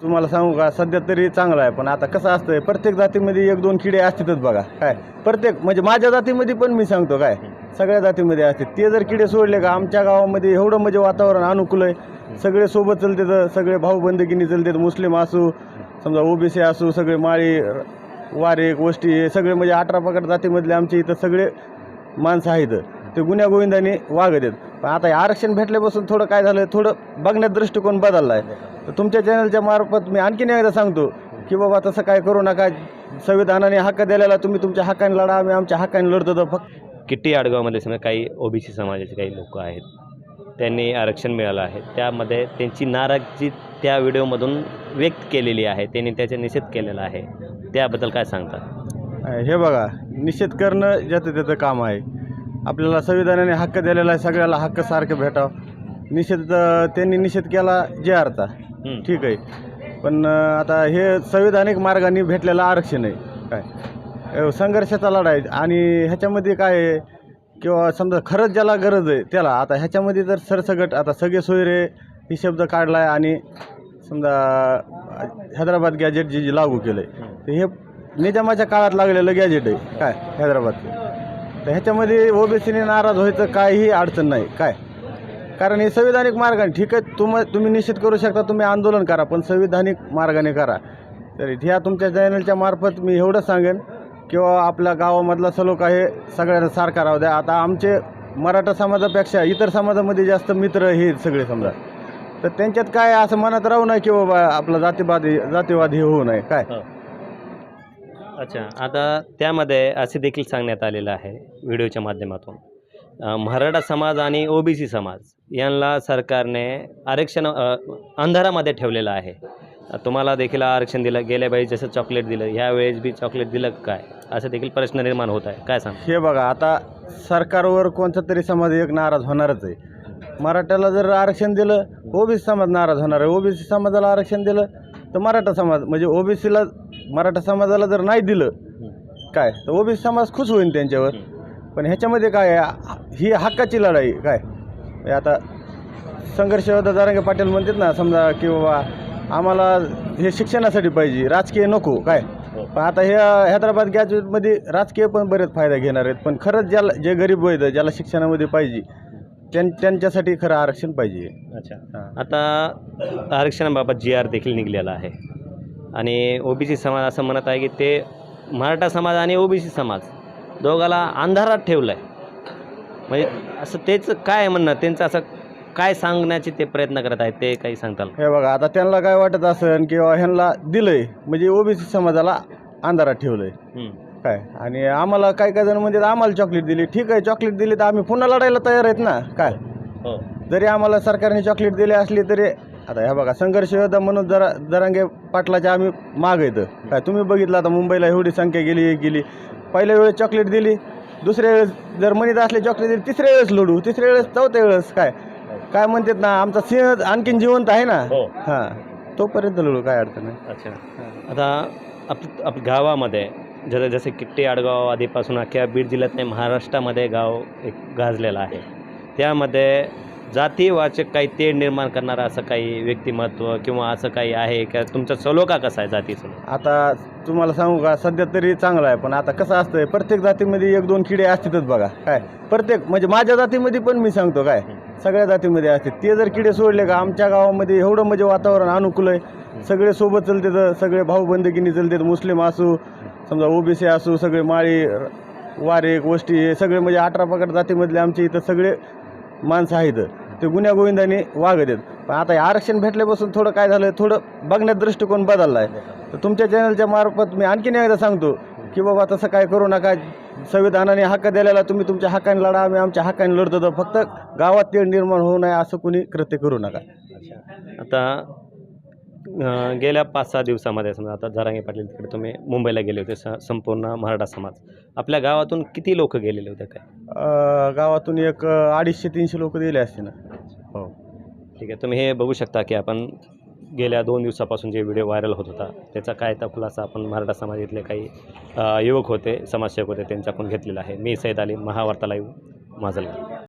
तुम्हाला सांगू का सध्या तरी चांगलं आहे पण आता कसं असतंय प्रत्येक जातीमध्ये एक दोन किडे असतातच बघा. काय? प्रत्येक म्हणजे माझ्या जातीमध्ये पण मी सांगतो काय? सगळ्या जातीमध्ये असते ते जर किडे सोडले का आमच्या गावामध्ये एवढं म्हणजे वातावरण अनुकूल आहे. सगळे सोबत चलतात सगळे भाऊ बंदकीने चलतात मुस्लिम असू समजा ओबीसी असू सगळे माळी वारे गोष्टी हे सगळे म्हणजे अठरा पकड जातीमधले आमच्या इथं सगळे माणसं आहेत. ते गुन्ह्या गोविंदाने वागत आहेत. पण आता हे आरक्षण भेटल्यापासून थोडं काय झालं थोडं बघण्यात दृष्टिकोन बदलला आहे तर तुमच्या चॅनलच्या मार्फत मी आणखीन एकदा सांगतो की बाबा तसं काय करू नका. संविधानाने हक्क दिलेला तुम्ही तुमच्या हक्काने लढा आम्ही आमच्या हक्काने लढतो. तर फक्त किट्टी आडगावमध्ये समजा काही ओबीसी समाजाचे काही लोक आहेत. त्यांनी आरक्षण मिळालं आहे. त्यामध्ये त्यांची नाराजी त्या व्हिडिओमधून व्यक्त केलेली आहे. त्यांनी त्याचा निषेध केलेला आहे. त्याबद्दल काय सांगता? हे बघा निषेध करणं ज्याचं त्याचं काम आहे. आपल्याला संविधानाने हक्क दिलेला आहे सगळ्याला हक्क सारखं भेटावं. निषेध त्यांनी निषेध केला जे अर्था. ठीक आहे. पण आता हे संविधानिक मार्गाने भेटलेलं आरक्षण आहे. काय? संघर्षाचा लढा आहे. आणि ह्याच्यामध्ये काय आहे? किंवा समजा खरंच ज्याला गरज आहे त्याला. आता ह्याच्यामध्ये जर सरसगट आता सगळे सोयरे ही शब्द काढला आहे आणि समजा हैदराबाद गॅजेट जे जे लागू केलं आहे तर हे निजामाच्या काळात लागलेलं गॅजेट आहे. काय? हैदराबादचं. तर ह्याच्यामध्ये ओबीसीने नाराज व्हायचं काहीही अडचण नाही. काय? कारण हे संविधानिक मार्गाने ठीक आहे तुम तुम्ही निश्चित करू शकता तुम्ही आंदोलन करा पण संविधानिक मार्गाने करा. तर ह्या तुमच्या चॅनलच्या मार्फत मी एवढं सांगेन किंवा आपल्या गावामधला सलोखा हे सगळ्यांना सारखा राहू द्या. आता आमचे मराठा समाजापेक्षा इतर समाजामध्ये जास्त मित्र हे सगळे समजा. तर त्यांच्यात काय असं मनात राहू नये की बाबा आपला जातीवाद जातीवाद हे होऊ नये. काय? अच्छा आता त्यामध्ये असे देखील सांगण्यात आलेलं आहे व्हिडिओच्या माध्यमातून. मराठा समाज आणि ओबीसी समाज यांना सरकारने आरक्षण अंधारामध्ये ठेवलेलं आहे. तुम्हाला देखील आरक्षण दिलं गेल्या वेळेस जसं चॉकलेट दिलं ह्या वेळेस बी चॉकलेट दिलं काय? असं देखील प्रश्न निर्माण होत आहे काय सांग हे बघा आता सरकारवर कोणता तरी समाज एक नाराज होणारच आहे. मराठ्याला जर आरक्षण दिलं ओबीसी समाज नाराज होणार आहे. ओबीसी समाजाला आरक्षण दिलं तर मराठा समाज म्हणजे ओबीसीला मराठा समाजाला जर नाही दिलं काय? तर ओबीसी समाज खुश होईल त्यांच्यावर. पण ह्याच्यामध्ये काय आहे? ही हक्काची लढाई काय? म्हणजे आता संघर्ष दारांगे पाटील म्हणतात ना समजा की बाबा आम्हाला हे शिक्षणासाठी पाहिजे राजकीय नको काय? पण आता हे हैदराबाद गॅजेटमध्ये राजकीय पण बरेच फायदा घेणार आहेत. पण खरंच ज्याला जे गरीब आहेत ज्याला शिक्षणामध्ये पाहिजे त्यां त्यांच्यासाठी खरं आरक्षण पाहिजे. अच्छा. आता आरक्षणाबाबत जी आर देखील निघलेला आहे. आणि ओबीसी समाज असं म्हणत आहे की ते मराठा समाज आणि ओबीसी समाज दोघाला अंधारात ठेवलं आहे म्हणजे असं तेच काय म्हणणं? त्यांचं असं काय सांगण्याचे ते प्रयत्न करत आहेत ते काही सांगताल? हे बघा आता त्यांना काय वाटत असेल किंवा ह्यांना दिलंय म्हणजे ओबीसी समाजाला अंधारात ठेवलंय. काय? आणि आम्हाला काय काय जण म्हणजे आम्हाला चॉकलेट दिली. ठीक आहे चॉकलेट दिली तर आम्ही पुन्हा लढायला तयार आहेत ना? काय? हो. जरी आम्हाला सरकारने चॉकलेट दिली असली तरी आता ह्या बघा संघर्ष योद्धा म्हणून जरा जरांगे पाटलाच्या आम्ही माग येतं. काय तुम्ही बघितलं आता मुंबईला एवढी संख्या गेली हे गेली. पहिल्या वेळेस चॉकलेट दिली दुसऱ्या वेळेस जर म्हणत असले चॉकलेट दिली तिसऱ्या वेळेस लढू तिसऱ्या वेळेस चौथ्या वेळेस काय? काय म्हणतात ना आमचा सिंह आणखीन जिवंत आहे ना? हो. हां. तोपर्यंत लढू काय अडचण नाही. अच्छा. आता आप आप गावामध्ये जसं जसे किट्टे आडगाव आधीपासून अख्ख्या बीड जिल्ह्यात नाही महाराष्ट्रामध्ये गाव एक गाजलेलं आहे. त्यामध्ये जातीवाचक काही तेढ निर्माण करणारं असं काही व्यक्तिमत्व किंवा असं काही आहे का? तुमचा सलोखा कसा आहे जातीचं? आता तुम्हाला सांगू का सध्या तरी चांगलं आहे पण आता कसं असतंय प्रत्येक जातीमध्ये एक दोन किडे असतातच बघा. काय? प्रत्येक म्हणजे माझ्या जातीमध्ये पण मी सांगतो काय सगळ्या जातीमध्ये असते. ते जर किडे सोडले का आमच्या गावामध्ये एवढं म्हणजे वातावरण अनुकूल आहे. सगळे सोबत चलते सगळे भाऊ बंदकीने चलतात मुस्लिम असू समजा ओबीसी असू सगळे माळी वारे गोष्टी हे सगळे म्हणजे अठरा पकड जातीमधले आमचे इथं सगळे माणसं आहेत. ते गुन्ह्यागोविंदाने वागत आहेत. पण आता हे आरक्षण भेटल्यापासून थोडं काय झालं? थोडं बघण्यात दृष्टिकोन बदलला आहे तर तुमच्या चॅनलच्या मार्फत मी आणखीन एकदा सांगतो की बाबा तसं काय करू नका. संविधानाने हक्क दिलेला तुम्ही तुमच्या हक्काने लढा आम्ही आमच्या हक्काने लढतो. तर फक्त गावात तेढ निर्माण होऊ नये असं कुणी कृत्य करू नका. आता गेल्या पाच सहा दिवसामध्ये समजा आता जरांगे पाटील तिकडे तुम्ही मुंबईला गेले होते स संपूर्ण मराठा समाज. आपल्या गावातून किती लोक गेलेले होते काय? अं, गावातून एक अडीचशे तीनशे लोक दिले असते ना. हो. ठीक आहे तुम्ही हे बघू शकता की आपण गेल्या दोन दिवसापासून जे व्हिडिओ व्हायरल होत होता त्याचा काय तर खुलासा आपण मराठा समाजातले काही अ, युवक होते समाजसेवक होते त्यांच्याकडून घेतलेला आहे. मी सैद अली महावार्ता लाईव्ह माझं